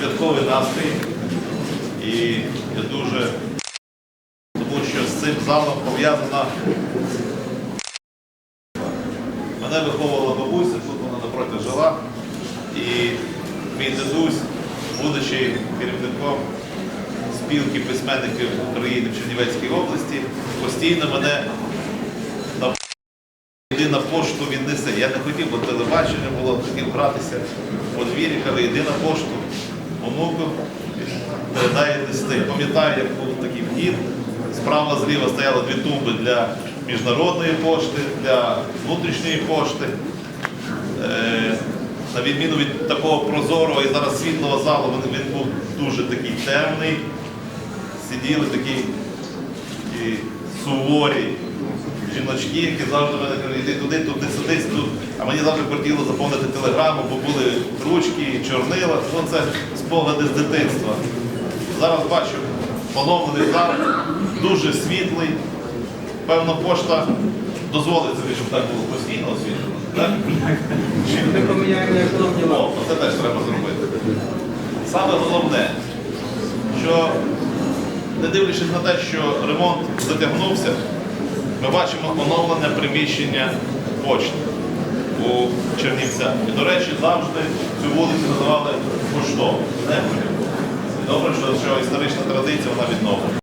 святковий настрій. І я дуже, тому що з цим залом пов'язана. Мене виховувала бабуся, тут вона напроти жила. І мій дідусь, будучи керівником спілки письменників України в Чернівецькій області, постійно мене на Йди на пошту він несе. Я не хотів, бо телебачення було, хотів гратися у двірі, каже, йди на пошту, онуку. Пам'ятаю, як був такий вхід, справа зліва стояли дві тумби для міжнародної пошти, для внутрішньої пошти. Е, на відміну від такого прозорого і зараз світлого залу, він, був дуже такий темний. Сиділи такі, такі суворі жіночки, які завжди мене кажуть, іди туди, туди, сидись тут. Мені завжди хотіло заповнити телеграму, бо були ручки, чорнила. Ну, це спогади з дитинства. Зараз бачу поновлений зал, дуже світлий. Певно, пошта дозволить собі, щоб так було постійно освітлено. Так? Ми це теж треба зробити. Саме головне, що не дивлячись на те, що ремонт затягнувся, ми бачимо оновлене приміщення почти у Чернівцях. І, до речі, завжди цю вулицю називали. Не Добре, що історична традиція вона відновлена.